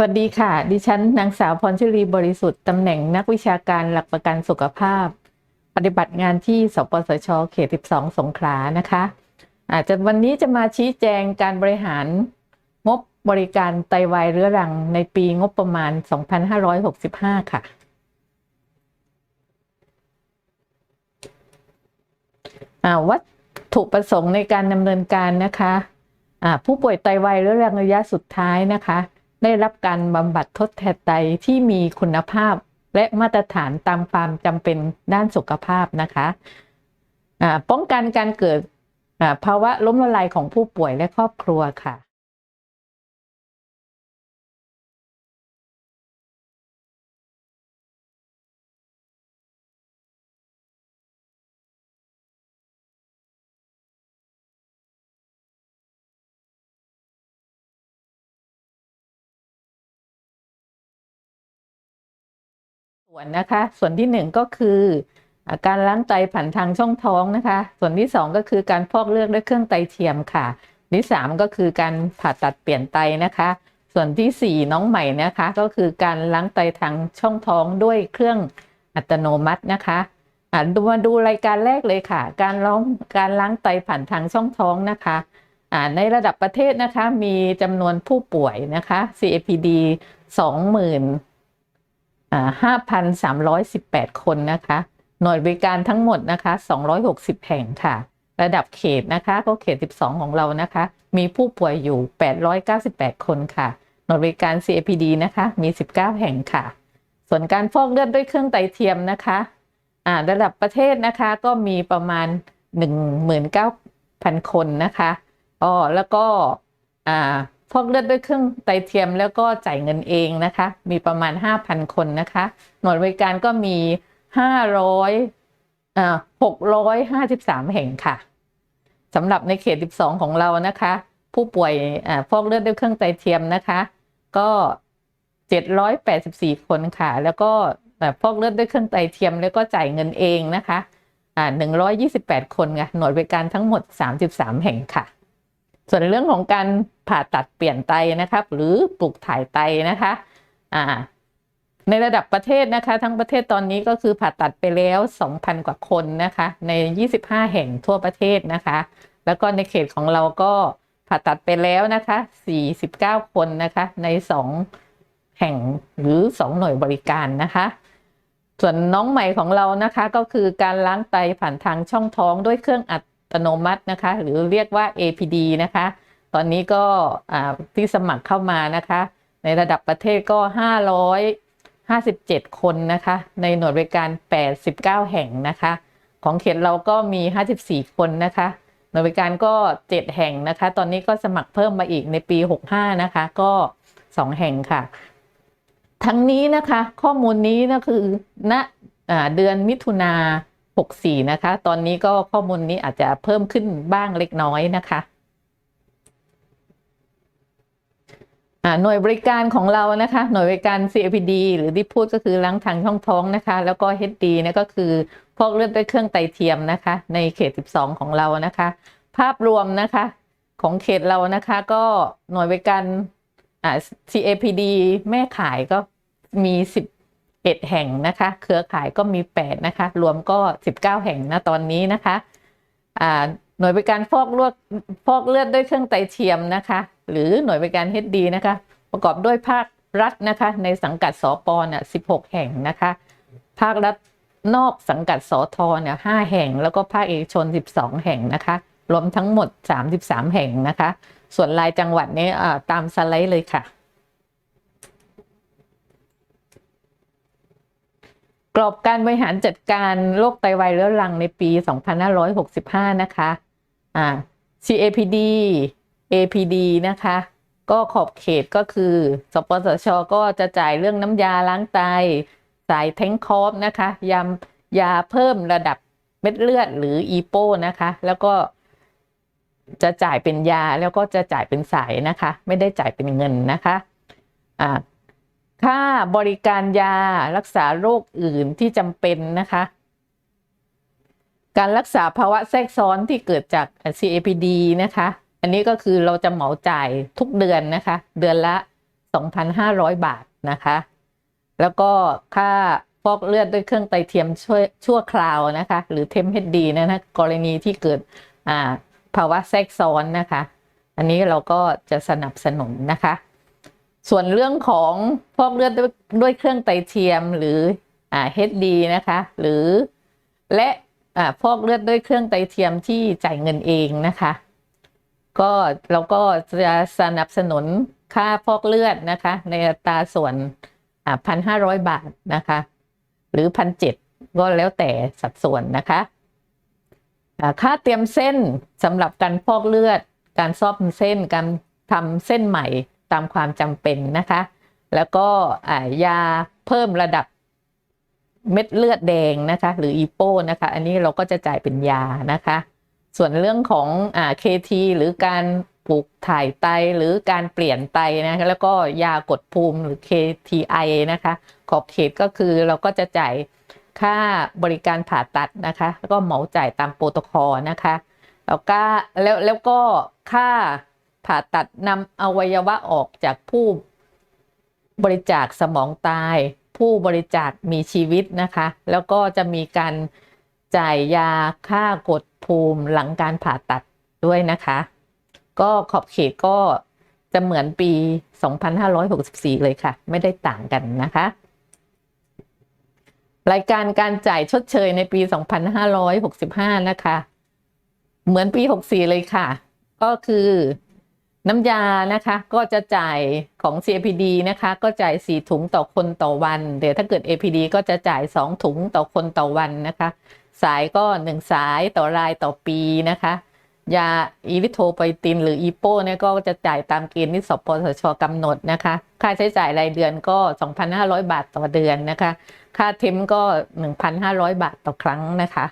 วัสดีค่ะ ดิฉันนางสาวพรชลีบริสุทธิ์ตำแหน่งนักวิชาการหลักประกันสุขภาพ ปฏิบัติงานที่สปสช เขต 12 สงขลานะคะ อาจจะวันนี้จะมาชี้แจงการบริหารงบบริการไตวายเรื้อรังในปีงบประมาณ 2565 ค่ะอ่าวัตถุประสงค์ในการดำเนินการนะคะ ผู้ป่วยไตวายเรื้อรังระยะสุดท้ายนะคะ ได้รับการบำบัดทดแทนไตที่มีคุณภาพ และมาตรฐานตามความจำเป็นด้านสุขภาพนะคะป้องกันการเกิดภาวะล้มละลายของผู้ป่วยและครอบครัวค่ะ ส่วนนะคะ ส่วนที่หนึ่งก็คืออาการล้างไตผ่านทางช่องท้องนะคะ ส่วนที่สองก็คือการฟอกเลือดด้วยเครื่องไตเทียมค่ะที่สามก็คือการผ่าตัดเปลี่ยนไตนะคะ ส่วนที่สี่น้องใหม่นะคะ ก็คือการล้างไตทางช่องท้องด้วยเครื่องอัตโนมัตินะคะอ่าดูมาดูรายการแรกเลยค่ะ การล้างการล้างไตผ่านทางช่องท้องนะคะอ่าในระดับประเทศนะคะมีจำนวนผู้ป่วยนะคะ CAPD 20,000 ห้าพันสามร้อยสิบแปดคนนะคะ หน่วยบริการทั้งหมดนะคะสองร้อยหกสิบแห่งค่ะ ระดับเขตนะคะ ก็เขตสิบสองของเรานะคะ มีผู้ป่วยอยู่แปดร้อยเก้าสิบแปดคนค่ะ หน่วยบริการ CAPD นะคะ มีสิบเก้าแห่งค่ะ ส่วนการฟอกเลือดด้วยเครื่องไตเทียมนะคะอ่าระดับประเทศนะคะก็มีประมาณหนึ่งหมื่นเก้าพันคนนะคะอ๋อแล้วก็อ่า ฟอกเลือดด้วยเครื่องไตเทียมแล้วก็จ่ายเงินเองนะคะ มีประมาณ 5,000 คนนะคะ หน่วยบริการก็มี 500อ่า653 แห่งค่ะสำหรับในเขต 12 ของเรานะคะ ผู้ป่วยอฟอกเลือดด้วยเครื่องไตเทียมนะคะ ก็ 784 คนค่ะ แล้วก็ฟอกเลือดด้วยเครื่องไตเทียม แล้วก็จ่ายเงินเองนะคะอ่า128 คนค่ะหน่วยบริการทั้งหมด 33 แห่งค่ะ ส่วนเรื่องของการผ่าตัดเปลี่ยนไตนะครับ หรือปลูกถ่ายไตนะคะอ่าในระดับประเทศนะคะ ทั้งประเทศตอนนี้ก็คือผ่าตัดไปแล้ว 2,000 กว่าคนนะคะ ใน 25 แห่งทั่วประเทศนะคะ แล้วก็ในเขตของเราก็ผ่าตัดไปแล้วนะคะ 49 คนนะคะ ใน 2 แห่งหรือ 2 หน่วยบริการนะคะ ส่วนน้องใหม่ของเรานะคะก็คือการล้างไตผ่านทางช่องท้องด้วยเครื่องอัด ตโนมัตินะคะ หรือเรียกว่า APD นะคะ ตอนนี้ก็ที่สมัครเข้ามานะคะ ในระดับประเทศก็ 557 คนนะคะ ในหน่วยบริการ 89 แห่งนะคะ ของเขตเราก็มี 54 คนนะคะหน่วยบริการก็ 7 แห่งนะคะ ตอนนี้ก็สมัครเพิ่มมาอีกในปี 65 นะคะ ก็ 2 แห่งค่ะ ทั้งนี้นะคะข้อมูลนี้นะคือณเดือนมิถุนา 64 นะคะ ตอนนี้ก็ข้อมูลนี้อาจจะเพิ่มขึ้นบ้างเล็กน้อยนะคะหน่วยบริการของเรานะคะ หน่วยบริการ CAPD หรือที่พูดก็คือล้างทางช่องท้องนะคะ แล้วก็ HD นะก็คือพอกเลือดด้วยเครื่องไตเทียมนะคะ ในเขต 12 ของเรานะคะ ภาพรวมนะคะของเขตเรานะคะ ก็หน่วยบริการ CAPD แม่ขายก็มี 10 11 แห่งนะคะ เครือข่ายก็มี 8 นะคะ รวมก็ 19 แห่งนะตอนนี้นะคะอ่าหน่วยบริการฟอกเลือดฟอกเลือดด้วยเครื่องไตเทียมนะคะ หรือหน่วยบริการ HD นะคะ ประกอบด้วยภาครัฐนะคะ ในสังกัดสปน่ะ16 แห่งนะคะ ภาครัฐนอกสังกัดสทเนี่ย5แห่ง แล้วก็ภาคเอกชน 12 แห่งนะคะ รวมทั้งหมด 33 แห่งนะคะ ส่วนรายจังหวัดนี้ตามสไลด์เลยค่ะ กรอบการบริหารจัดการโรคไตวายเรื้อรังในปี 2565 นะคะอ่า CAPD APD นะคะ ก็ขอบเขตก็คือ สปสช ก็จะจ่ายเรื่องน้ำยาล้างไต สายแทงคอฟนะคะยำยาเพิ่มระดับเม็ดเลือดหรืออีโปนะคะ แล้วก็จะจ่ายเป็นยาแล้วก็จะจ่ายเป็นสายนะคะ ไม่ได้จ่ายเป็นเงินนะคะอ่า ค่าบริการยารักษาโรคอื่นที่จำเป็นนะคะ การรักษาภาวะแทรกซ้อนที่เกิดจาก CAPD นะคะ อันนี้ก็คือเราจะเหมาจ่ายทุกเดือนนะคะ เดือนละ 2,500 บาทนะคะ แล้วก็ค่าฟอกเลือดด้วยเครื่องไตเทียมช่วยชั่วคราวนะคะ หรือเทมเฮดดีนะนะกรณีที่เกิดภาวะแทรกซ้อนนะคะ อันนี้เราก็จะสนับสนุนนะคะ ส่วนเรื่องของฟอกเลือดด้วยเครื่องไตเทียมหรืออ่า HD นะคะ หรือและอ่าฟอกเลือดด้วยเครื่องไตเทียมที่จ่ายเงินเองนะคะ ก็เราก็จะสนับสนุนค่าฟอกเลือดนะคะ ในอัตราส่วนอ่าพันห้าร้อยบาทนะคะ หรือพันเจ็ดก็แล้วแต่สัดส่วนนะคะค่าเตรียมเส้นสำหรับการฟอกเลือด การซ่อมเส้นการทำเส้นใหม่ ตามความจำเป็นนะคะ แล้วก็ยาเพิ่มระดับเม็ดเลือดแดงนะคะ หรืออีโปนะคะ อันนี้เราก็จะจ่ายเป็นยานะคะ ส่วนเรื่องของอ่า KT หรือการปลูกถ่ายไตหรือการเปลี่ยนไตนะคะแล้วก็ยากดภูมิหรือ KTI นะคะ ขอบเขตก็คือเราก็จะจ่ายค่าบริการผ่าตัดนะคะ แล้วก็เหมาจ่ายตามโปรโตคอลนะคะ แล้วก็แล้วแล้วก็ค่า ผ่าตัดนำอวัยวะออกจากผู้บริจาคสมองตาย ผู้บริจาคมีชีวิตนะคะ แล้วก็จะมีการจ่ายยาค่ากดภูมิหลังการผ่าตัดด้วยนะคะ ก็ขอบเขตก็จะเหมือนปี 2564 เลยค่ะ ไม่ได้ต่างกันนะคะ รายการการจ่ายชดเชยในปี 2565 นะคะ เหมือนปี 64 เลยค่ะ ก็คือ น้ำยานะคะก็จะจ่ายของ CAPD นะคะก็จ่าย 4 ถุงต่อคนต่อวันเดี๋ยวถ้าเกิด APD ก็จะจ่าย 2 ถุงต่อคนต่อวันนะคะ สายก็ 1 สายต่อรายต่อปีนะคะ ยาอีริโทไพตินหรืออีโปเนี่ยก็จะจ่ายตามเกณฑ์ที่สปสชกำหนดนะคะ ค่าใช้จ่ายรายเดือนก็ 2,500 บาทต่อเดือนนะคะ ค่าเทมก็ 1,500 บาทต่อครั้งนะคะ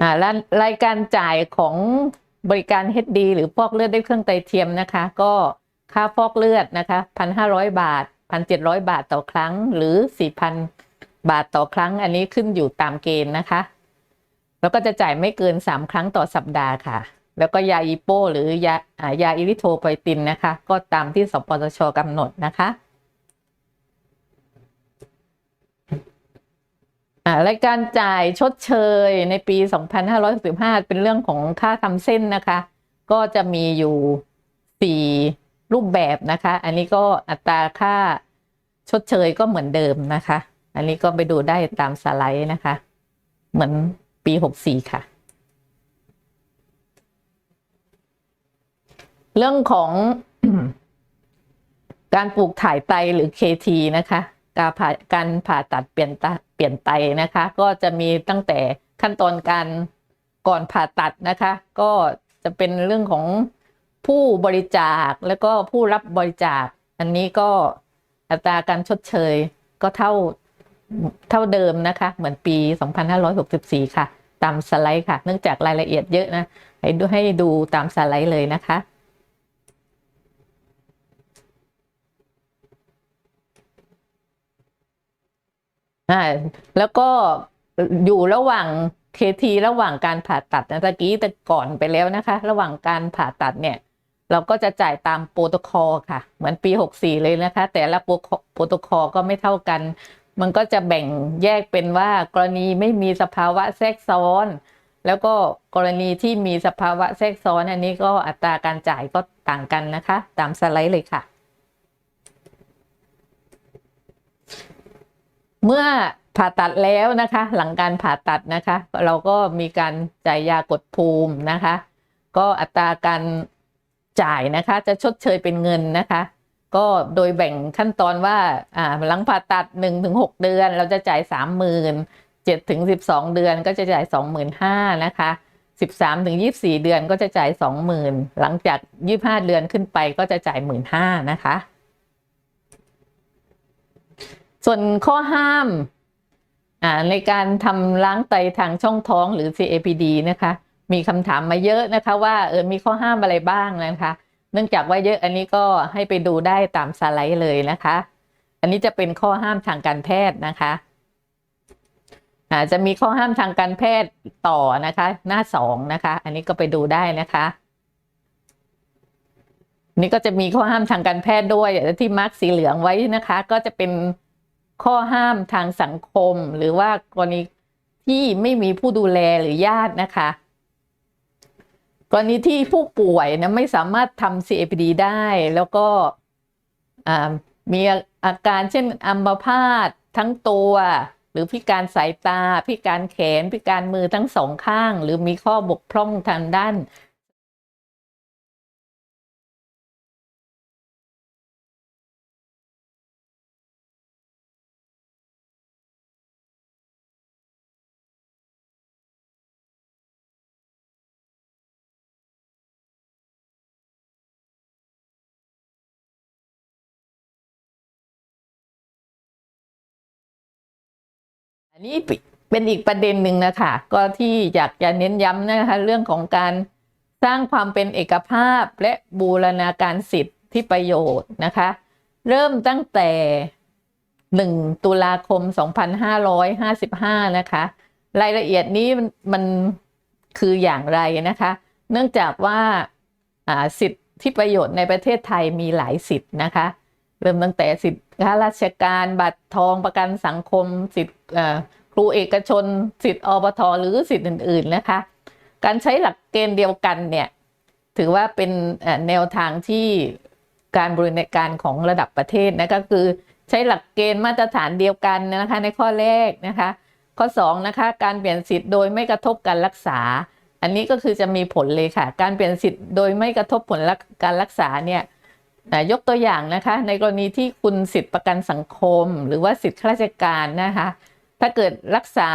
อ่ารรายการจ่ายของ บริการ HD หรือฟอกเลือดด้วยเครื่องไตเทียมนะคะ ก็ค่าฟอกเลือดนะคะ 1,500 บาท 1,700 บาทต่อครั้ง หรือ 4,000 บาทต่อครั้ง อันนี้ขึ้นอยู่ตามเกณฑ์นะคะ แล้วก็จะจ่ายไม่เกิน 3 ครั้งต่อสัปดาห์ค่ะ แล้วก็ยาอีโป หรือยายาอิริโทไพตินนะคะ ก็ตามที่สปสชกำหนดนะคะ อ่ารายการจ่ายชดเชยในปี 2565 เป็นเรื่องของค่าทำเส้นนะคะ ก็จะมีอยู่ 4 รูปแบบนะคะ อันนี้ก็อัตราค่าชดเชยก็เหมือนเดิมนะคะ อันนี้ก็ไปดูได้ตามสไลด์นะคะ เหมือนปี 64 ค่ะ เรื่องของการปลูกถ่ายไตหรือ KT นะคะ การผ่าการผ่าตัดเปลี่ยนตเปลี่ยนไตนะคะ ก็จะมีตั้งแต่ขั้นตอนการก่อนผ่าตัดนะคะ ก็จะเป็นเรื่องของผู้บริจาคแล้วก็ผู้รับบริจาค อันนี้ก็อัตราการชดเชยก็เท่าเท่าเดิมนะคะ เหมือนปี 2564 ค่ะ ตามสไลด์ค่ะ เนื่องจากรายละเอียดเยอะนะ ให้ดูให้ดูตามสไลด์เลยนะคะ อ่าแล้วก็อยู่ระหว่างเคทีระหว่างการผ่าตัดนะตะกี้แต่ก่อนไปแล้วนะคะ ระหว่างการผ่าตัดเนี่ย เราก็จะจ่ายตามโปรโตคอลค่ะ เหมือนปี 64 เลยนะคะ แต่ละโปรโปรโตคอลก็ไม่เท่ากัน มันก็จะแบ่งแยกเป็นว่ากรณีไม่มีสภาวะแทรกซ้อน แล้วก็กรณีที่มีสภาวะแทรกซ้อนอันนี้ก็อัตราการจ่ายก็ต่างกันนะคะ ตามสไลด์เลยค่ะ เมื่อผ่าตัดแล้วนะคะ หลังการผ่าตัดนะคะ เราก็มีการจ่ายยากดภูมินะคะ ก็อัตราการจ่ายนะคะ จะชดเชยเป็นเงินนะคะ ก็โดยแบ่งขั้นตอนว่าหลังผ่าตัด1นถึงหเดือน เราจะจ่าย 3 0 0 0 0 7ถึง12 เดือนก็จะจ่าย 25,000นะคะ13ถึง24 เดือนก็จะจ่าย 20,000 หลังจาก 25 เดือนขึ้นไปก็จะจ่าย 15,000นะคะ ส่วนข้อห้ามในการทำล้างไตทางช่องท้องหรือ CAPD นะคะ มีคำถามมาเยอะนะคะ ว่าเออมีข้อห้ามอะไรบ้างนะคะ เนื่องจากว่าเยอะอันนี้ก็ให้ไปดูได้ตามสไลด์เลยนะคะ อันนี้จะเป็นข้อห้ามทางการแพทย์นะคะอ่าจะมีข้อห้ามทางการแพทย์ต่อนะคะ หน้าสองนะคะ อันนี้ก็ไปดูได้นะคะนี่ก็จะมีข้อห้ามทางการแพทย์ด้วยที่มาร์กสีเหลืองไว้นะคะ ก็จะเป็น ข้อห้ามทางสังคม หรือว่ากรณีที่ไม่มีผู้ดูแลหรือญาตินะคะ กรณีที่ผู้ป่วยนะไม่สามารถทำ CAPD ได้ แล้วก็มีอาการเช่นอัมพาตทั้งตัว หรือพิการสายตา พิการแขน พิการมือทั้งสองข้าง หรือมีข้อบกพร่องทางด้าน อันนี้เป็นอีกประเด็นหนึ่งนะคะก็ที่อยากจะเน้นย้ำนะคะเรื่องของการสร้างความเป็นเอกภาพและบูรณาการสิทธิประโยชน์นะคะ เริ่มตั้งแต่ 1 ตุลาคม 2555 นะคะ รายละเอียดนี้มันคืออย่างไรนะคะ เนื่องจากว่าอ่าสิทธิประโยชน์ในประเทศไทยมีหลายสิทธินะคะ เริ่มตั้งแต่สิทธิ ข้าราชการบัตรทองประกันสังคมสิทธิเอ่อครูเอกชน สิทธิ์อปทหรือสิทธิ์อื่น ๆนะคะ การใช้หลักเกณฑ์เดียวกันเนี่ยถือว่าเป็นแนวทางที่การบริหารการของระดับประเทศนะก็คือใช้หลักเกณฑ์มาตรฐานเดียวกันนะคะในข้อแรกนะคะ ข้อ2นะคะการเปลี่ยนสิทธิ์โดยไม่กระทบการรักษา อันนี้ก็คือจะมีผลเลยค่ะ การเปลี่ยนสิทธิ์โดยไม่กระทบผลการรักษาเนี่ย อะยกตัวอย่างนะคะ ในกรณีที่คุณสิทธิประกันสังคม หรือว่าสิทธิข้าราชการนะคะ ถ้าเกิดรักษา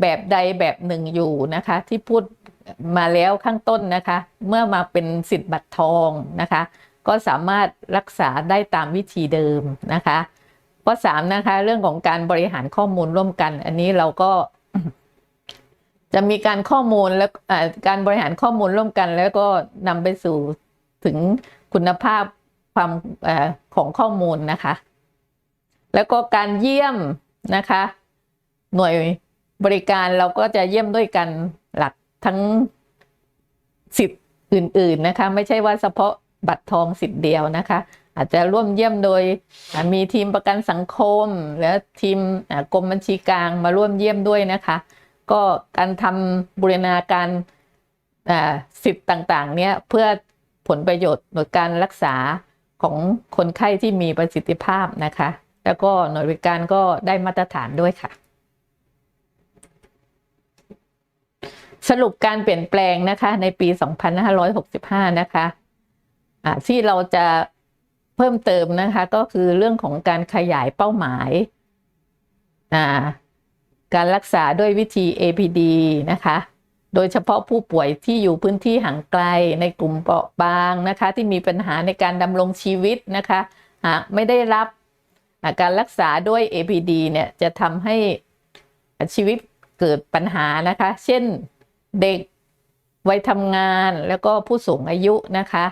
แบบใดแบบหนึ่งอยู่นะคะ ที่พูดมาแล้วข้างต้นนะคะ เมื่อมาเป็นสิทธิบัตรทองนะคะ ก็สามารถรักษาได้ตามวิธีเดิมนะคะข้อสามนะคะ เรื่องของการบริหารข้อมูลร่วมกัน อันนี้เราก็จะมีการข้อมูลและการบริหารข้อมูลร่วมกัน แล้วก็นำไปสู่ถึงคุณภาพ ความอของข้อมูลนะคะ แล้วก็การเยี่ยมนะคะ หน่วยบริการเราก็จะเยี่ยมด้วยกันหลักทั้งสิทธิ์อื่น ๆนะคะ ไม่ใช่ว่าเฉพาะบัตรทองสิทธิ์เดียวนะคะ อาจจะร่วมเยี่ยมโดยมีทีมประกันสังคม และทีมกรมบัญชีกลางมาร่วมเยี่ยมด้วยนะคะ ก็การทำบูรณาการสิทธิ์ต่างๆ เนี่ยเพื่อผลประโยชน์ในการรักษา ของคนไข้ที่มีประสิทธิภาพนะคะ แล้วก็หน่วยบริการก็ได้มาตรฐานด้วยค่ะ สรุปการเปลี่ยนแปลงนะคะ ในปี 2565 นะคะอ่าที่เราจะเพิ่มเติมนะคะ ก็คือเรื่องของการขยายเป้าหมาย การรักษาด้วยวิธี APD นะคะ โดยเฉพาะผู้ป่วยที่อยู่พื้นที่ห่างไกลในกลุ่มเปราะบางนะคะ ที่มีปัญหาในการดำรงชีวิตนะคะหากไม่ได้รับการรักษาด้วย APD เนี่ยจะทำให้ชีวิตเกิดปัญหานะคะ เช่นเด็กวัยทำงานแล้วก็ผู้สูงอายุนะคะ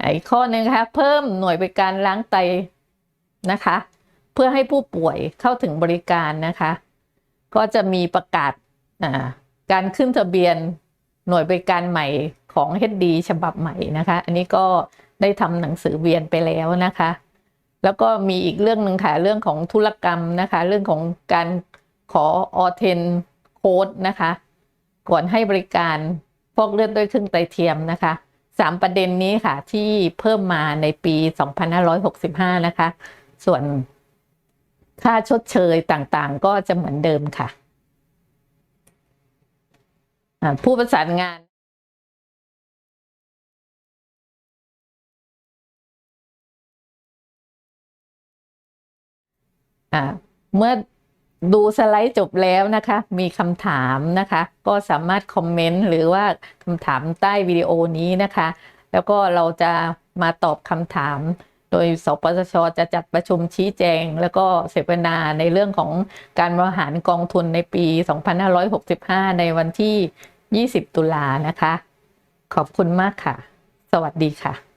อีกข้อนึงนะคะเพิ่มหน่วยบริการล้างไตนะคะ เพื่อให้ผู้ป่วยเข้าถึงบริการนะคะ ก็จะมีประกาศอ่า การขึ้นทะเบียนหน่วยบริการใหม่ของ HD ฉบับใหม่นะคะ อันนี้ก็ได้ทำหนังสือเวียนไปแล้วนะคะ แล้วก็มีอีกเรื่องหนึ่งค่ะเรื่องของธุรกรรมนะคะ เรื่องของการขอออเทนโค้ดนะคะ ก่อนให้บริการฟอกเลือดด้วยเครื่องไตเทียมนะคะสามประเด็นนี้ค่ะที่เพิ่มมาในปี 2565 นะคะ ส่วนค่าชดเชยต่างๆ ก็จะเหมือนเดิมค่ะ ผู้ประสานงานเมื่อดูสไลด์จบแล้วนะคะ มีคำถามนะคะ ก็สามารถคอมเมนต์หรือว่าคำถามใต้วิดีโอนี้นะคะ แล้วก็เราจะมาตอบคำถาม โดยสปสชจะจัดประชุมชี้แจง แล้วก็เสวนาในเรื่องของการบริหารกองทุนในปี 2565 ในวันที่ 20 ตุลานะคะ ขอบคุณมากค่ะ สวัสดีค่ะ